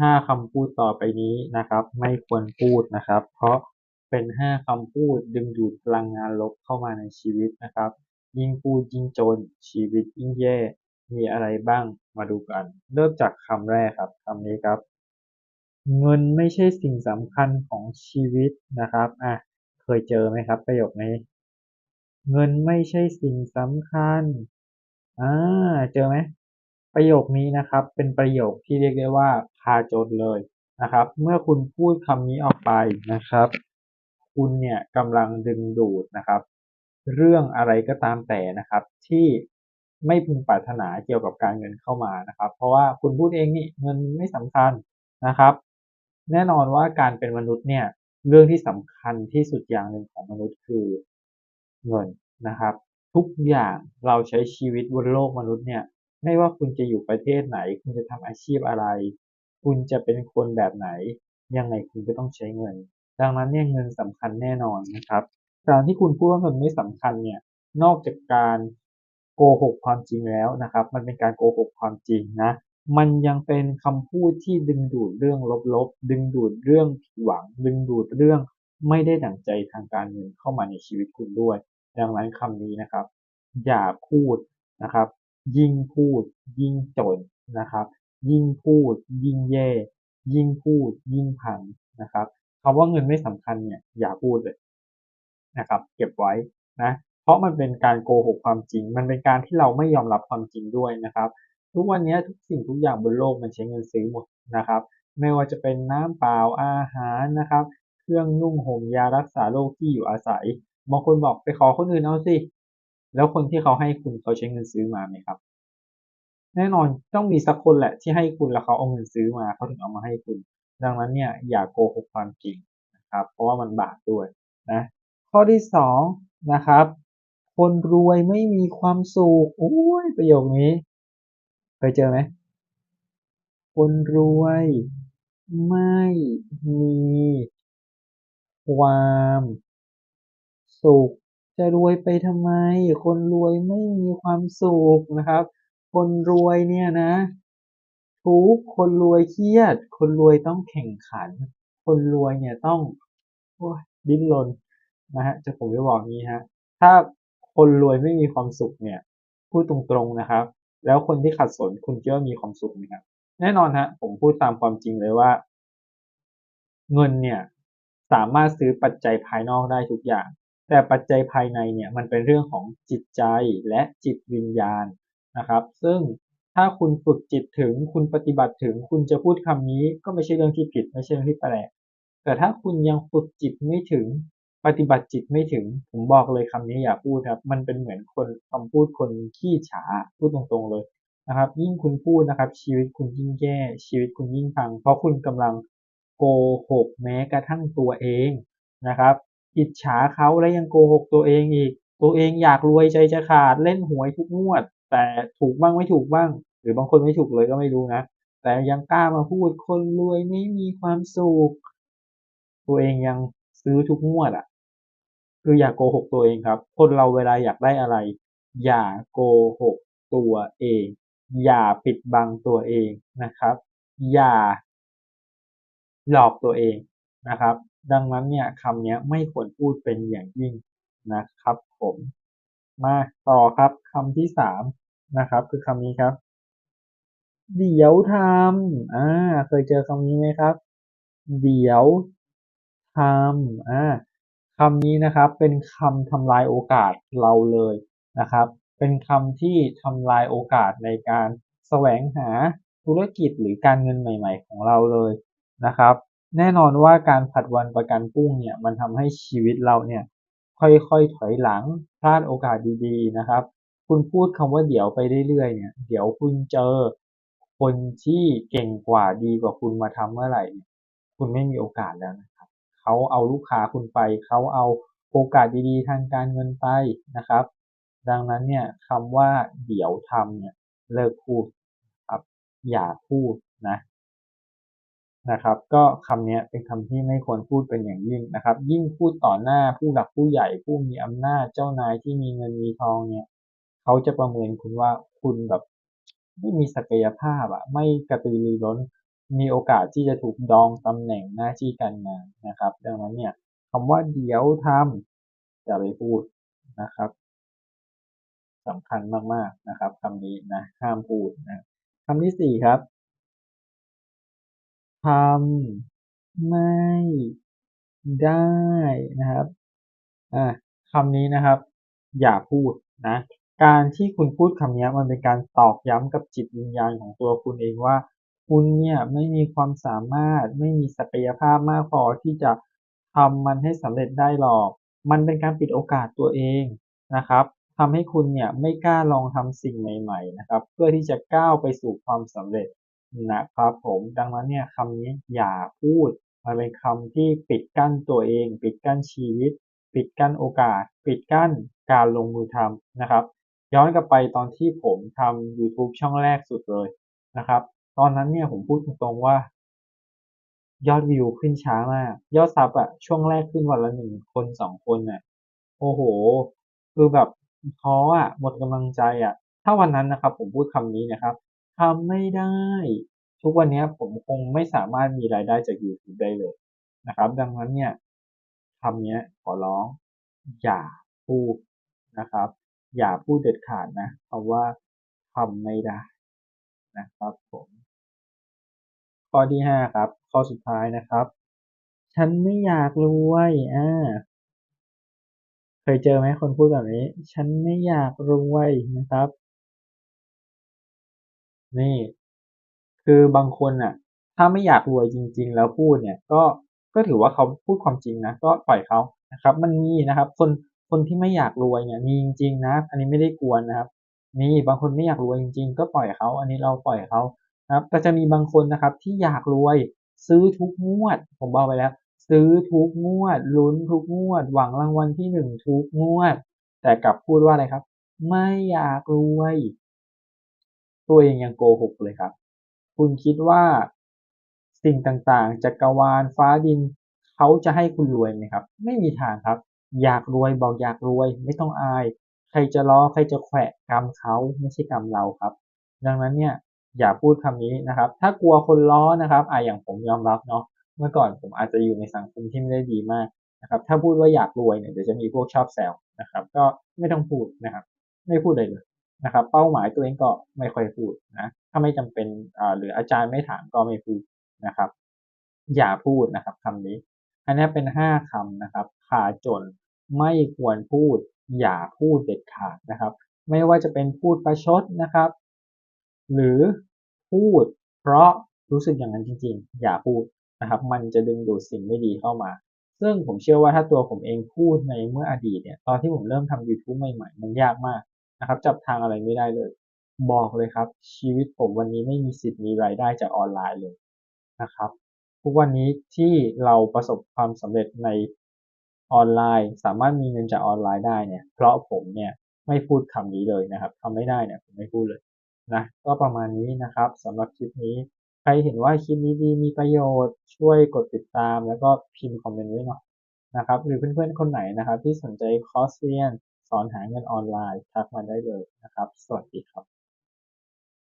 ห้าคำพูดต่อไปนี้นะครับ ไม่ควรพูดนะครับ เพราะเป็นห้าคำพูดดึงดูดพลังงานลบเข้ามาในชีวิตนะครับ ยิ่งพูดยิ่งจนชีวิตยิ่งแย่มีอะไรบ้างมาดูกัน เริ่มจากคำแรกครับคำนี้ครับ เงินไม่ใช่สิ่งสำคัญของชีวิตนะครับอะเคยเจอไหมครับ ประโยคนี้ เงินไม่ใช่สิ่งสำคัญอ่าเจอไหม ประโยคนี้นะครับ เป็นประโยคที่เรียกได้ว่าพาจนเลยนะครับ เมื่อคุณพูดคำนี้ออกไปนะครับ คุณเนี่ยกำลังดึงดูดนะครับ เรื่องอะไรก็ตามแต่นะครับ ที่ไม่พึงปรารถนาเกี่ยวกับการเงินเข้ามานะครับ เพราะว่าคุณพูดเองนี่เงินไม่สำคัญนะครับ แน่นอนว่าการเป็นมนุษย์เนี่ย เรื่องที่สำคัญที่สุดอย่างหนึ่งของมนุษย์คือเงินนะครับ ทุกอย่างเราใช้ชีวิตบนโลกมนุษย์เนี่ย ไม่ว่าคุณจะอยู่ประเทศไหน คุณจะทำอาชีพอะไร คุณจะเป็นคนแบบไหน ยังไงคุณก็ต้องใช้เงิน ดังนั้นเนี่ยเงินสำคัญแน่นอนนะครับ การที่คุณพูดว่าเงินไม่สำคัญเนี่ย นอกจากการโกหกความจริงแล้วนะครับ มันเป็นการโกหกความจริงนะ มันยังเป็นคำพูดที่ดึงดูดเรื่องลบๆ ดึงดูดเรื่องผิดหวัง ดึงดูดเรื่องไม่ได้ดั่งใจทางการเงินเข้ามาในชีวิตคุณด้วย ดังนั้นคำนี้นะครับ อย่าพูดนะครับ ยิ่งพูดยิ่งจนนะครับ ยิ่งพูด ยิ่งแย่ ยิ่งพูด ยิ่งพังนะครับคำว่าเงินไม่สำคัญเนี่ยอย่าพูดเลยนะครับ เก็บไว้นะเพราะมันเป็นการโกหกความจริง มันเป็นการที่เราไม่ยอมรับความจริงด้วยนะครับ ทุกวันนี้ทุกสิ่งทุกอย่างบนโลกมันใช้เงินซื้อหมดนะครับ ไม่ว่าจะเป็นน้ำเปล่าอาหารนะครับ เครื่องนุ่งห่มยารักษาโรคที่อยู่อาศัยบางคนบอกไปขอคนอื่นเอาสิ แล้วคนที่เขาให้คุณเขาใช้เงินซื้อมาไหมครับ แน่นอนต้องมีสักคนแหละที่ให้คุณแล้วเขาเอาเงินซื้อมาเขาถึงเอามาให้คุณ ดังนั้นเนี่ยอย่าโกหกความจริงนะครับ เพราะว่ามันบาปด้วยนะข้อที่สองนะครับ คนรวยไม่มีความสุขโอ้ยประโยคนี้เคยเจอไหมคนรวยไม่มีความสุข จะรวยไปทำไม คนรวยไม่มีความสุขนะครับ คนรวยเนี่ยนะ ทุกคนรวยเครียด คนรวยต้องแข่งขัน คนรวยเนี่ยต้องโอ้ยดิ้นรนนะฮะจะผมจะบอกงี้ฮะถ้าคนรวยไม่มีความสุขเนี่ยพูดตรงๆนะครับ แล้วคนที่ขัดสนคุณคิดว่ามีความสุขไหมครับแน่นอนฮะผมพูดตามความจริงเลยว่า เงินเนี่ย สามารถซื้อปัจจัยภายนอกได้ทุกอย่าง แต่ปัจจัยภายในเนี่ยมันเป็นเรื่องของจิตใจและจิตวิญญาณนะครับ ซึ่งถ้าคุณฝึกจิตถึงคุณปฏิบัติถึง คุณจะพูดคำนี้ก็ไม่ใช่เรื่องที่ผิด ไม่ใช่เรื่องที่แปลกแต่ถ้าคุณยังฝึกจิตไม่ถึง ปฏิบัติจิตไม่ถึง ผมบอกเลยคำนี้อย่าพูดครับ มันเป็นเหมือนคนคำพูดคนขี้ฉาพูดตรงๆเลยนะครับ ยิ่งคุณพูดนะครับ ชีวิตคุณยิ่งแย่ชีวิตคุณยิ่งพัง เพราะคุณกำลังโกหกแม้กระทั่งตัวเองนะครับ อิจฉาเขาและยังโกหกตัวเองอีก ตัวเองอยากรวยใจจะขาดเล่นหวยทุกงวด แต่ถูกบ้างไม่ถูกบ้าง หรือบางคนไม่ถูกเลยก็ไม่รู้นะแต่ยังกล้ามาพูดคนรวยไม่มีความสุขตัวเองยังซื้อทุกงวดอะ คืออย่าโกหกตัวเองครับ คนเราเวลาอยากได้อะไร อย่าโกหกตัวเอง อย่าปิดบังตัวเองนะครับ อย่าหลอกตัวเองนะครับ ดังนั้นเนี่ยคำนี้ไม่ควรพูดเป็นอย่างยิ่งนะครับผมมาต่อครับคำที่สามนะครับ คือคำนี้ครับ เดี๋ยวทำอ่าเคยเจอคำนี้ไหมครับ เดี๋ยวทำอ่าคำนี้นะครับเป็นคำทำลายโอกาสเราเลยนะครับ เป็นคำที่ทำลายโอกาสในการแสวงหาธุรกิจหรือการเงินใหม่ ๆ ของเราเลยนะครับ แน่นอนว่าการผัดวันประกันพรุ่งเนี่ยมันทำให้ชีวิตเราเนี่ยค่อยๆถอยหลังพลาดโอกาสดีๆนะครับ คุณพูดคำว่าเดี๋ยวไปเรื่อยๆเนี่ยเดี๋ยวคุณเจอคนที่เก่งกว่าดีกว่าคุณมาทำเมื่อไหร่ คุณไม่มีโอกาสแล้วนะครับเขาเอาลูกค้าคุณไปเขาเอาโอกาสดีๆ ทางการเงินไปนะครับ ดังนั้นเนี่ยคำว่าเดี๋ยวทำเนี่ยเลิกพูดครับอย่าพูดนะ นะครับ ก็คำนี้เป็นคำที่ไม่ควรพูดเป็นอย่างยิ่งนะครับ ยิ่งพูดต่อหน้าผู้หลักผู้ใหญ่ผู้มีอำนาจเจ้านายที่มีเงินมีทองเนี่ยเขาจะประเมินคุณว่าคุณแบบไม่มีศักยภาพอะไม่กระตือรือร้น มีโอกาสที่จะถูกดองตำแหน่งหน้าที่การงานนะครับ ดังนั้นเนี่ยคำว่าเดี๋ยวทำจะไปพูดนะครับสำคัญมากๆนะครับคำนี้นะห้ามพูดนะคำที่สี่ครับ ทำไม่ได้นะครับอ่าคำนี้นะครับ อย่าพูดนะ การที่คุณพูดคำนี้มันเป็นการตอกย้ำกับจิตวิญญาณของตัวคุณเองว่า คุณเนี่ยไม่มีความสามารถไม่มีศักยภาพมากพอที่จะทำมันให้สำเร็จได้หรอก มันเป็นการปิดโอกาสตัวเองนะครับทำให้คุณเนี่ยไม่กล้าลองทำสิ่งใหม่ ๆ นะครับ เพื่อที่จะก้าวไปสู่ความสำเร็จ นะครับผมดังนั้นเนี่ยคำนี้อย่าพูด มันเป็นคำที่ปิดกั้นตัวเอง ปิดกั้นชีวิต ปิดกั้นโอกาส ปิดกั้นการลงมือทำนะครับ ย้อนกลับไปตอนที่ผมทำ YouTube ช่องแรกสุดเลยนะครับ ตอนนั้นเนี่ยผมพูดตรงๆว่า ยอดวิวขึ้นช้ามาก ยอดซับอะช่วงแรกขึ้นวันละหนึ่งคนสองคนน่ะโอ้โห คือแบบท้ออะหมดกำลังใจอะถ้าวันนั้นนะครับ ผมพูดคำนี้นะครับ ทำไม่ได้ ทุกวันนี้ผมคงไม่สามารถมีรายได้จาก YouTube ได้เลยนะครับ ดังนั้นเนี่ยคำนี้ขอร้อง อย่าพูดนะครับ อย่าพูดเด็ดขาดนะคำว่าทำไม่ได้นะครับผมข้อที่ห้าครับ ข้อสุดท้ายนะครับ ฉันไม่อยากรวยอ่าเคยเจอไหมคนพูดแบบนี้ ฉันไม่อยากรวยนะครับ นี่ คือบางคนน่ะ ถ้าไม่อยากรวยจริง ๆ แล้วพูดเนี่ย ก็ก็ถือว่าเขาพูดความจริงนะก็ปล่อยเขานะครับ มันมีนะครับ คนคนที่ไม่อยากรวยเนี่ยมีจริงๆนะ อันนี้ไม่ได้กวนนะครับ มีบางคนไม่อยากรวยจริง ๆ ก็ปล่อยเขา อันนี้เราปล่อยเขานะครับ แต่จะมีบางคนนะครับที่อยากรวยซื้อทุกงวด ผมบอกไปแล้ว ซื้อทุกงวดลุ้นทุกงวด หวังรางวัลที่หนึ่งทุกงวด แต่กลับพูดว่าอะไรครับ ไม่อยากรวย ตัวเองยังโกหกเลยครับ คุณคิดว่าสิ่งต่างๆจักรวาลฟ้าดินเขาจะให้คุณรวยไหมครับ ไม่มีทางครับ อยากรวยบอกอยากรวย ไม่ต้องอาย ใครจะล้อใครจะแขวะกรรมเขาไม่ใช่กรรมเราครับ ดังนั้นเนี่ยอย่าพูดคำนี้นะครับ ถ้ากลัวคนล้อนะครับอ่าอย่างผมยอมรับเนาะเมื่อก่อนผมอาจจะอยู่ในสังคมที่ไม่ได้ดีมากนะครับ ถ้าพูดว่าอยากรวยเนี่ยเดี๋ยวจะมีพวกชอบแซวนะครับ ก็ไม่ต้องพูดนะครับ ไม่พูดเลยเลย นะครับ เป้าหมายตัวเองก็ไม่ค่อยพูดนะ ถ้าไม่จำเป็นอ่าหรืออาจารย์ไม่ถามก็ไม่พูดนะครับ อย่าพูดนะครับคำนี้ อันนี้เป็นห้าคำนะครับขาจนไม่ควรพูด อย่าพูดเด็ดขาดนะครับ ไม่ว่าจะเป็นพูดประชดนะครับ หรือพูดเพราะรู้สึกอย่างนั้นจริง ๆ อย่าพูดนะครับ มันจะดึงดูดสิ่งไม่ดีเข้ามาซึ่งผมเชื่อว่าถ้าตัวผมเองพูดในเมื่ออดีตเนี่ย ตอนที่ผมเริ่มทำ YouTube ใหม่ๆ มันยากมาก นะครับจับทางอะไรไม่ได้เลย บอกเลยครับ ชีวิตผมวันนี้ไม่มีสิทธิ์มีรายได้จากออนไลน์เลยนะครับทุกวันนี้ที่เราประสบความสำเร็จในออนไลน์ สามารถมีเงินจากออนไลน์ได้เนี่ย เพราะผมเนี่ยไม่พูดคำนี้เลยนะครับทำไม่ได้เนี่ยผมไม่พูดเลยนะก็ประมาณนี้นะครับสำหรับคลิปนี้ ใครเห็นว่าคลิปนี้ดีมีประโยชน์ช่วยกดติดตาม แล้วก็พิมพ์คอมเมนต์ไว้หน่อยนะครับ หรือเพื่อนๆคนไหนนะครับ ที่สนใจคอร์สเรียน สอนหาเงินออนไลน์ ทักมาได้เลยนะครับ สวัสดีครับ